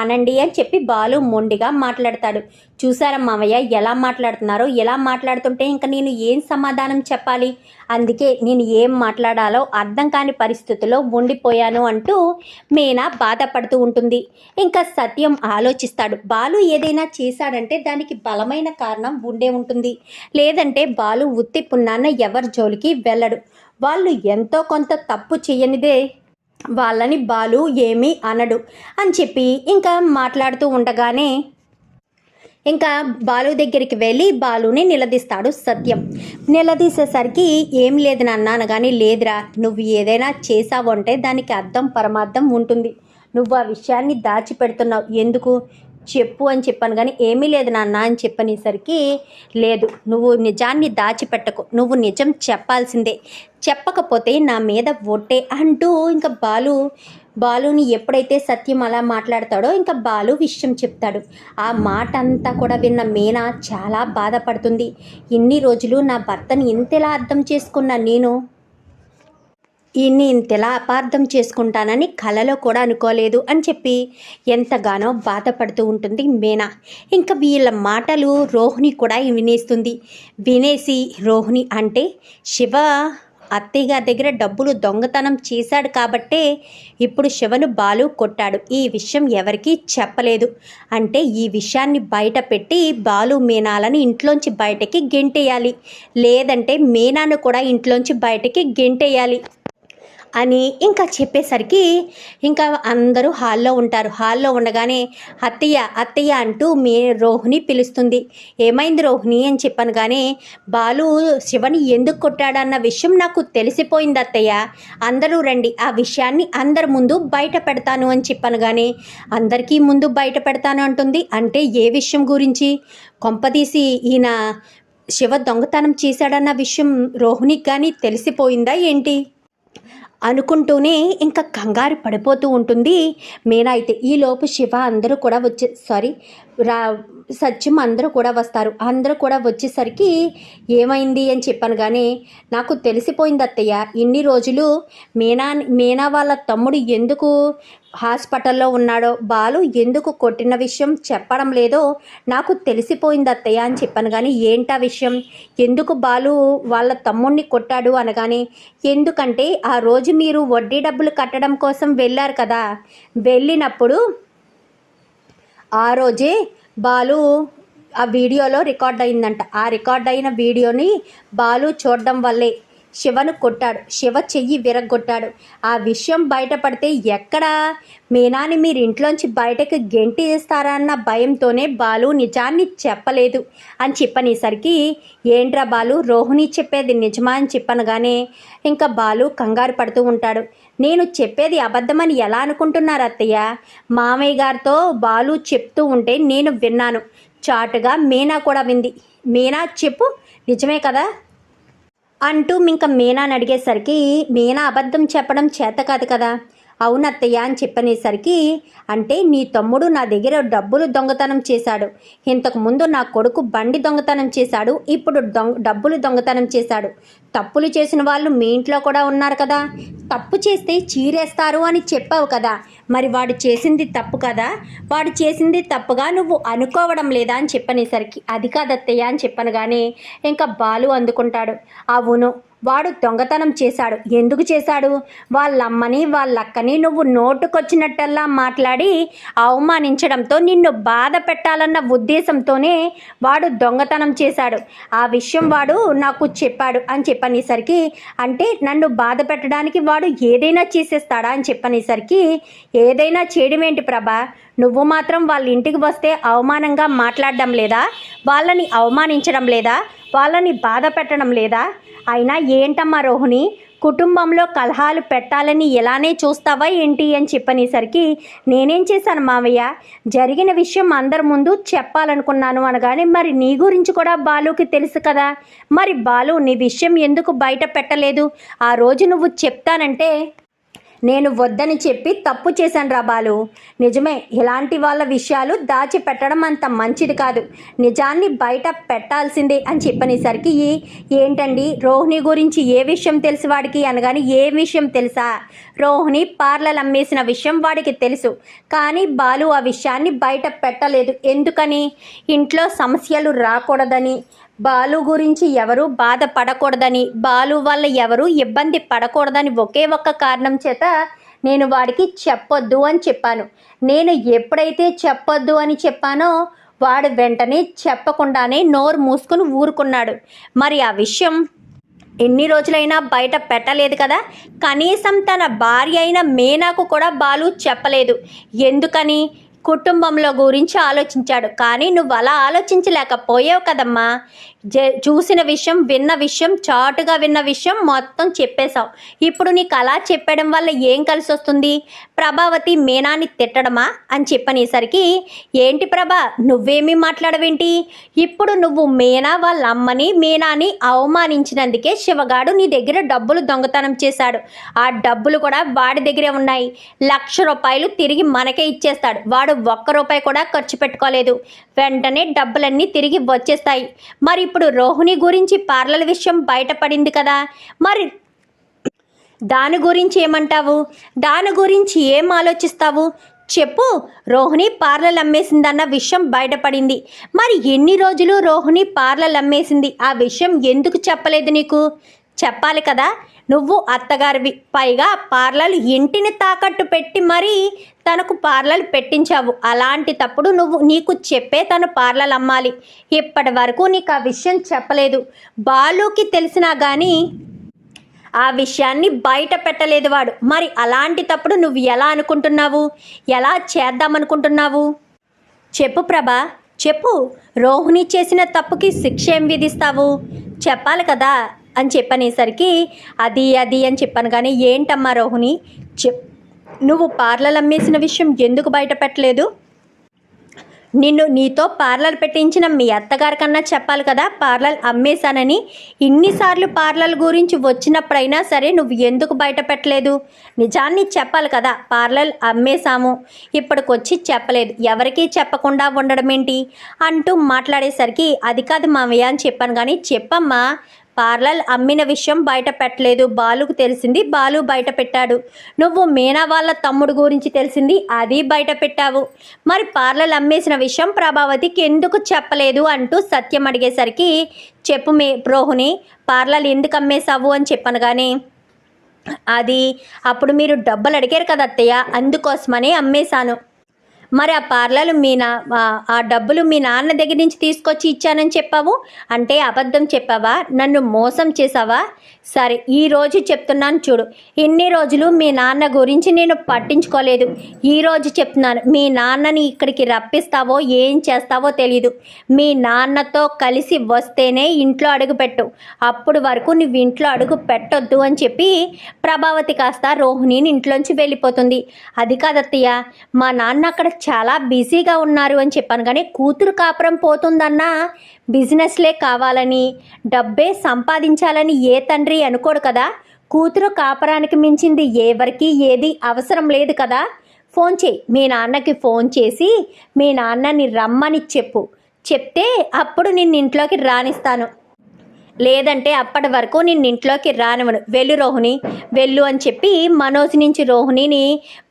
అనండి అని చెప్పి బాలు మొండిగా మాట్లాడతాడు. చూసారా మావయ్య ఎలా మాట్లాడుతున్నారో ఎలా మాట్లాడుతుంటే ఇంకా నేను ఏం సమాధానం చెప్పాలి? అందుకే నేను ఏం మాట్లాడాలో అర్థం కాని పరిస్థితుల్లో ఉండిపోయాను అంటూ మీనా బాధపడుతూ ఉంటుంది. ఇంకా సత్యం ఆలోచిస్తాడు. బాలు ఏదైనా చేశాడంటే దానికి బలమైన కారణం ఉండే ఉంటుంది. లేదంటే బాలు ఉత్తి పున్నాన్న ఎవరి జోలికి వెళ్ళడు. వాళ్ళు ఎంతో కొంత తప్పు చేయనిదే వాళ్ళని బాలు ఏమీ అనడు అని చెప్పి ఇంకా మాట్లాడుతూ ఉండగానే ఇంకా బాలు దగ్గరికి వెళ్ళి బాలుని నిలదీస్తాడు సత్యం. నిలదీసేసరికి ఏం లేదు నాన్న కానీ లేదురా నువ్వు ఏదైనా చేసావు అంటే దానికి అర్థం పరమార్థం ఉంటుంది. నువ్వు ఆ విషయాన్ని దాచిపెడుతున్నావు. ఎందుకు? చెప్పు అని చెప్పాను కానీ ఏమీ లేదు నాన్న అని చెప్పనేసరికి లేదు నువ్వు నిజాన్ని దాచిపెట్టకు నువ్వు నిజం చెప్పాల్సిందే. చెప్పకపోతే నా మీద ఒట్టే అంటూ ఇంకా బాలు బాలుని ఎప్పుడైతే సత్యం అలా మాట్లాడతాడో ఇంకా బాలు విషయం చెప్తాడు. ఆ మాట అంతా కూడా విన్న మీనా చాలా బాధపడుతుంది. ఇన్ని రోజులు నా భర్తని ఇంతలా అర్థం చేసుకున్నా నేను? ఈయన్ని ఇంతలా అపార్థం చేసుకుంటానని కలలో కూడా అనుకోలేదు అని చెప్పి ఎంతగానో బాధపడుతూ ఉంటుంది మీనా. ఇంకా వీళ్ళ మాటలు రోహిణి కూడా వినేస్తుంది. వినేసి రోహిణి అంటే శివ అత్తయ్య గారి దగ్గర డబ్బులు దొంగతనం చేశాడు కాబట్టే ఇప్పుడు శివను బాలు కొట్టాడు. ఈ విషయం ఎవరికీ చెప్పలేదు. అంటే ఈ విషయాన్ని బయట పెట్టి బాలు మీనాలను ఇంట్లోంచి బయటకి గెంటేయాలి. లేదంటే మీనాను కూడా ఇంట్లోంచి బయటకి గెంటేయాలి. అని ఇంకా చెప్పేసరికి ఇంకా అందరూ హాల్లో ఉంటారు. హాల్లో ఉండగానే అత్తయ్య అత్తయ్య అంటూ మీ రోహిణి పిలుస్తుంది. ఏమైంది రోహిణి అని చెప్పాను కానీ బాలు శివని ఎందుకు కొట్టాడన్న విషయం నాకు తెలిసిపోయింది అత్తయ్య. అందరూ రండి ఆ విషయాన్ని అందరి ముందు బయట పెడతాను అని చెప్పాను కానీ అందరికీ ముందు బయట పెడతాను అంటుంది. అంటే ఏ విషయం గురించి? కొంపదీసి ఈయన శివ దొంగతనం చేశాడన్న విషయం రోహిణికి కానీ తెలిసిపోయిందా ఏంటి? అనుకుంటూనే ఇంకా కంగారు పడిపోతూ ఉంటుంది. మీనా అయితే ఈలోపు శివ అందరూ కూడా వచ్చే సారీ రా సత్యం అందరూ కూడా వస్తారు. అందరూ కూడా వచ్చేసరికి ఏమైంది అని చెప్పాను కానీ నాకు తెలిసిపోయింది అత్తయ్య. ఇన్ని రోజులు మీనా మీనా వాళ్ళ తమ్ముడు ఎందుకు హాస్పిటల్లో ఉన్నాడో బాలు ఎందుకు కొట్టిన విషయం చెప్పడం లేదో నాకు తెలిసిపోయింది అత్తయ్య అని చెప్పాను కానీ ఏంటా విషయం? ఎందుకు బాలు వాళ్ళ తమ్ముడిని కొట్టాడు అనగానే ఎందుకంటే ఆ రోజు మీరు వడ్డీ డబ్బులు కట్టడం కోసం వెళ్ళారు కదా. వెళ్ళినప్పుడు ఆ రోజే బాలు ఆ వీడియోలో రికార్డ్ అయిందంట. ఆ రికార్డ్ అయిన వీడియోని బాలు చూడడం వల్లే శివను కొట్టాడు. శివ చెయ్యి విరగొట్టాడు ఆ విషయం బయటపడితే ఎక్కడ? మీనాని మీరు ఇంట్లోంచి బయటకు గెంటి వేస్తారన్న భయంతోనే బాలు నిజాన్ని చెప్పలేదు. అని చెప్పనేసరికి ఏంట్రా బాలు రోహిణి చెప్పేది నిజమా అని చెప్పనగానే ఇంకా బాలు కంగారు పడుతూ ఉంటాడు. నేను చెప్పేది అబద్ధమని ఎలా అనుకుంటున్నారు అత్తయ్య? మామయ్య గారితో బాలు చెప్తూ ఉంటే నేను విన్నాను. చాటుగా మీనా కూడా వింది. మీనా చెప్పు నిజమే కదా? అంటూ ఇంకా మీనాని అడిగేసరికి మీనా అబద్ధం చెప్పడం చేత కాదు కదా? అవునత్తయ్య అని చెప్పనేసరికి అంటే నీ తమ్ముడు నా దగ్గర డబ్బులు దొంగతనం చేశాడు. ఇంతకు ముందు నా కొడుకు బండి దొంగతనం చేశాడు. ఇప్పుడు దొంగ డబ్బులు దొంగతనం చేశాడు. తప్పులు చేసిన వాళ్ళు మీ ఇంట్లో కూడా ఉన్నారు కదా. తప్పు చేస్తే చీరేస్తారు అని చెప్పావు కదా. మరి వాడు చేసింది తప్పు కదా. వాడు చేసింది తప్పుగా నువ్వు అనుకోవడం లేదా అని చెప్పనేసరికి అది కాదత్తయ్య అని చెప్పను కానీ ఇంకా బాలు అందుకుంటాడు. అవును వాడు దొంగతనం చేశాడు. ఎందుకు చేశాడు? వాళ్ళమ్మని వాళ్ళక్కని నువ్వు నోటుకొచ్చినట్టల్లా మాట్లాడి అవమానించడంతో నిన్ను బాధ పెట్టాలన్న ఉద్దేశంతోనే వాడు దొంగతనం చేశాడు. ఆ విషయం వాడు నాకు చెప్పాడు అని చెప్పనేసరికి అంటే నన్ను బాధ పెట్టడానికి వాడు ఏదైనా చేసేస్తాడా అని చెప్పనేసరికి ఏదైనా చేయడం ఏంటి ప్రభా? నువ్వు మాత్రం వాళ్ళ ఇంటికి వస్తే అవమానంగా మాట్లాడడం లేదా? వాళ్ళని అవమానించడం లేదా? వాళ్ళని బాధ పెట్టడం లేదా? అయినా ఏంటమ్మా రోహిణి? కుటుంబంలో కలహాలు పెట్టాలని ఎలానే చూస్తావా ఏంటి అని చెప్పనేసరికి నేనేం చేశాను మావయ్య? జరిగిన విషయం అందరి ముందు చెప్పాలనుకున్నాను అనగానే మరి నీ గురించి కూడా బాలుకి తెలుసు కదా? మరి బాలు నీ విషయం ఎందుకు బయట పెట్టలేదు? ఆ రోజు నువ్వు చెప్తానంటే నేను వద్దని చెప్పి తప్పు చేశాను రా బాలు. నిజమే ఇలాంటి వాళ్ళ విషయాలు దాచిపెట్టడం అంత మంచిది కాదు. నిజాన్ని బయట పెట్టాల్సిందే అని చెప్పనేసరికి "ఈ- ఏంటండి రోహిణి గురించి ఏ విషయం తెలుసు వాడికి అనగానే ఏ విషయం తెలుసా? రోహిణి పార్లర్ అమ్మేసిన విషయం వాడికి తెలుసు. కానీ బాలు ఆ విషయాన్ని బయట పెట్టలేదు. ఎందుకని? ఇంట్లో సమస్యలు రాకూడదని. బాలు గురించి ఎవరు బాధపడకూడదని బాలు వల్ల ఎవరు ఇబ్బంది పడకూడదని ఒకే ఒక్క కారణం చేత నేను వాడికి చెప్పొద్దు అని చెప్పాను. నేను ఎప్పుడైతే చెప్పొద్దు అని చెప్పానో వాడు వెంటనే చెప్పకుండానే నోరు మూసుకుని ఊరుకున్నాడు. మరి ఆ విషయం ఎన్ని రోజులైనా బయట పెట్టలేదు కదా? కనీసం తన భార్య అయిన మేనాకు కూడా బాలు చెప్పలేదు. ఎందుకని? కుటుంబంలో గురించి ఆలోచించాడు. కానీ నువ్వు అలా ఆలోచించలేకపోయావు కదమ్మా. చూసిన విషయం విన్న విషయం చాటుగా విన్న విషయం మొత్తం చెప్పేశావు. ఇప్పుడు నీకు అలా చెప్పడం వల్ల ఏం కలిసి వస్తుంది? ప్రభావతి మీనాన్ని తిట్టడమా? అని చెప్పనేసరికి ఏంటి ప్రభా నువ్వేమీ మాట్లాడవేంటి? ఇప్పుడు నువ్వు మీనా వాళ్ళ అమ్మని మీనాని అవమానించినందుకే శివగాడు నీ దగ్గర డబ్బులు దొంగతనం చేశాడు. ఆ డబ్బులు కూడా వాడి దగ్గరే ఉన్నాయి. లక్ష రూపాయలు తిరిగి మనకే ఇచ్చేస్తాడు. వాడు ఒక్క రూపాయి కూడా ఖర్చు పెట్టుకోలేదు. వెంటనే డబ్బులన్నీ తిరిగి వచ్చేస్తాయి. మరి ఇప్పుడు రోహిణి గురించి పార్లర్ విషయం బయటపడింది కదా. మరి దాని గురించి ఏమంటావు? దాని గురించి ఏం ఆలోచిస్తావు? చెప్పు. రోహిణి పార్లర్ అమ్మేసిందన్న విషయం బయటపడింది. మరి ఎన్ని రోజులు రోహిణి పార్లర్ అమ్మేసింది? ఆ విషయం ఎందుకు చెప్పలేదు నీకు? చెప్పాలి కదా. నువ్వు అత్తగారివి. పైగా పార్లలు ఇంటిని తాకట్టు పెట్టి మరీ తనకు పార్లలు పెట్టించావు. అలాంటి తప్పుడు నువ్వు నీకు చెప్పే తను పార్లర్ అమ్మాలి ఇప్పటి వరకు నీకు ఆ విషయం చెప్పలేదు. బాలుకి తెలిసినా కానీ ఆ విషయాన్ని బయట పెట్టలేదు వాడు. మరి అలాంటి తప్పుడు నువ్వు ఎలా అనుకుంటున్నావు? ఎలా చేద్దామనుకుంటున్నావు? చెప్పు ప్రభా. చెప్పు. రోహిణి చేసిన తప్పుకి శిక్ష ఏం విధిస్తావు? చెప్పాలి కదా. అని చెప్పనేసరికి అది అది అని చెప్పాను. కానీ ఏంటమ్మా రోహిణి? చెప్ నువ్వు పార్లర్ అమ్మేసిన విషయం ఎందుకు బయట పెట్టలేదు? నిన్ను నీతో పార్లర్ పెట్టించిన మీ అత్తగారి కన్నా చెప్పాలి కదా పార్లర్ అమ్మేశానని. ఇన్నిసార్లు పార్లర్ గురించి వచ్చినప్పుడైనా సరే నువ్వు ఎందుకు బయట పెట్టలేదు? నిజాన్ని చెప్పాలి కదా పార్లర్ అమ్మేశాము. ఇప్పటికొచ్చి చెప్పలేదు. ఎవరికీ చెప్పకుండా ఉండడం ఏంటి అంటూ మాట్లాడేసరికి అది కాదు మామయ్య అని చెప్పాను. కానీ చెప్పమ్మా పార్లర్ అమ్మిన విషయం బయట పెట్టలేదు. బాలుకు తెలిసింది బాలు బయట పెట్టాడు. నువ్వు మీనా వాళ్ళ తమ్ముడు గురించి తెలిసింది అది బయట పెట్టావు. మరి పార్లర్ అమ్మేసిన విషయం ప్రభావతికి ఎందుకు చెప్పలేదు అంటూ సత్యం అడిగేసరికి చెప్పు మే రోహిణి పార్లర్ ఎందుకు అమ్మేశావు అని చెప్పాను కానీ అది అప్పుడు మీరు డబ్బులు అడిగారు కదా అత్తయ్య అందుకోసమనే అమ్మేశాను. మరి ఆ పార్లలు మీ నా ఆ డబ్బులు మీ నాన్న దగ్గర నుంచి తీసుకొచ్చి ఇచ్చానని చెప్పావు? అంటే అబద్ధం చెప్పావా? నన్ను మోసం చేసావా సరే ఈ రోజు చెప్తున్నాను చూడు. ఇన్ని రోజులు మీ నాన్న గురించి నేను పట్టించుకోలేదు. ఈ రోజు చెప్తున్నాను మీ నాన్నని ఇక్కడికి రప్పిస్తావో ఏం చేస్తావో తెలీదు. మీ నాన్నతో కలిసి వస్తేనే ఇంట్లో అడుగుపెట్టు. అప్పుడు వరకు నువ్వు ఇంట్లో అడుగు పెట్టొద్దు అని చెప్పి ప్రభావతి కాస్త రోహిణిని ఇంట్లోంచి వెళ్ళిపోతుంది. అది కాదత్తయ్య మా నాన్న అక్కడ చాలా బిజీగా ఉన్నారు అని చెప్పాను కానీ కూతురు కాపురం పోతుందన్నా బిజినెస్లే కావాలని డబ్బే సంపాదించాలని ఏ తండ్రి అనుకోడు కదా? కూతురు కాపరానికి మించింది ఎవరికి ఏది అవసరం లేదు కదా? ఫోన్ చేయి. మీ నాన్నకి ఫోన్ చేసి మీ నాన్నని రమ్మని చెప్పు. చెప్తే అప్పుడు నిన్న ఇంట్లోకి రానిస్తాను. లేదంటే అప్పటి వరకు నేను ఇంట్లోకి రానివ్వను. వెళ్ళు రోహిణి వెళ్ళు అని చెప్పి మనోజ్ నుంచి రోహిణిని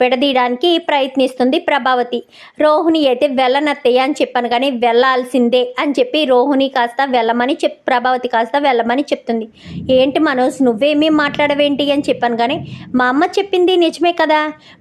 విడదీయడానికి ప్రయత్నిస్తుంది ప్రభావతి. రోహిణి అయితే వెళ్ళనత్తయ్య అని చెప్పాను కానీ వెళ్ళాల్సిందే అని చెప్పి రోహిణి కాస్త వెళ్ళమని చెప్ ప్రభావతి కాస్త వెళ్ళమని చెప్తుంది. ఏంటి మనోజ్ నువ్వేమీ మాట్లాడవేంటి అని చెప్పాను కానీ మా అమ్మ చెప్పింది నిజమే కదా.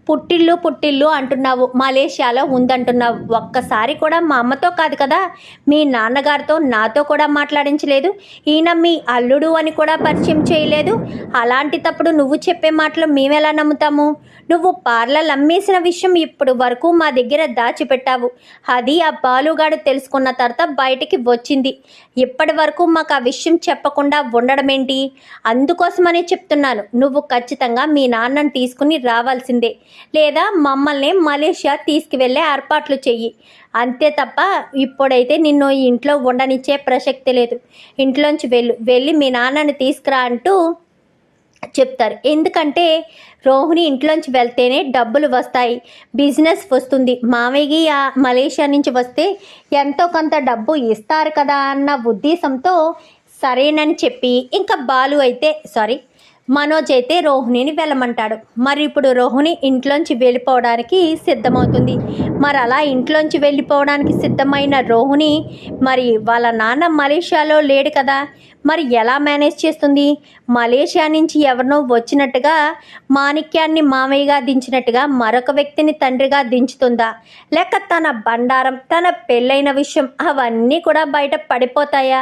పుట్టిల్లు పుట్టిల్లు అంటున్నావు మలేషియాలో ఉందంటున్నావు. ఒక్కసారి కూడా మా అమ్మతో కాదు కదా. మీ నాన్నగారితో నాతో కూడా మాట్లాడించలేదు. ఈయన మీ అల్లుడు అని కూడా పరిచయం చేయలేదు. అలాంటి తప్పుడు నువ్వు చెప్పే మాటలు మేమెలా నమ్ముతాము? నువ్వు పార్లర్ అమ్మేసిన విషయం ఇప్పుడు వరకు మా దగ్గర దాచిపెట్టావు. అది ఆ బాలుగాడు తెలుసుకున్న తర్వాత బయటికి వచ్చింది. ఇప్పటి వరకు మాకు ఆ విషయం చెప్పకుండా ఉండడం ఏంటి అందుకోసమనే చెప్తున్నాను. నువ్వు ఖచ్చితంగా మీ నాన్నని తీసుకుని రావాల్సిందే. లేదా మమ్మల్ని మలేషియా తీసుకువెళ్ళే ఏర్పాట్లు చెయ్యి. అంతే తప్ప ఇప్పుడైతే నిన్ను ఈ ఇంట్లో ఉండనిచ్చే ప్రసక్తి లేదు. ఇంట్లోంచి వెళ్ళు. వెళ్ళి మీ నాన్నని తీసుకురా అంటూ చెప్తారు. ఎందుకంటే రోహిణి ఇంట్లోంచి వెళ్తేనే డబ్బులు వస్తాయి. బిజినెస్ వస్తుంది. మామయ్యకి మలేషియా నుంచి వస్తే ఎంతో కొంత డబ్బు ఇస్తారు కదా అన్న ఉద్దేశంతో సరేనని చెప్పి ఇంకా బాలు అయితే సారీ మనోజ్ అయితే రోహిణిని వెళ్ళమంటాడు. మరి ఇప్పుడు రోహిణి ఇంట్లోంచి వెళ్ళిపోవడానికి సిద్ధమవుతుంది. మరి అలా ఇంట్లోంచి వెళ్ళిపోవడానికి సిద్ధమైన రోహిణి మరి వాళ్ళ నాన్న మలేషియాలో లేడు కదా. మరి ఎలా మేనేజ్ చేస్తుంది? మలేషియా నుంచి ఎవరినో వచ్చినట్టుగా మాణిక్యాన్ని మామయ్యగా దించినట్టుగా మరొక వ్యక్తిని తండ్రిగా దించుతుందా? లేక తన బండారం తన పెళ్ళైన విషయం అవన్నీ కూడా బయట పడిపోతాయా?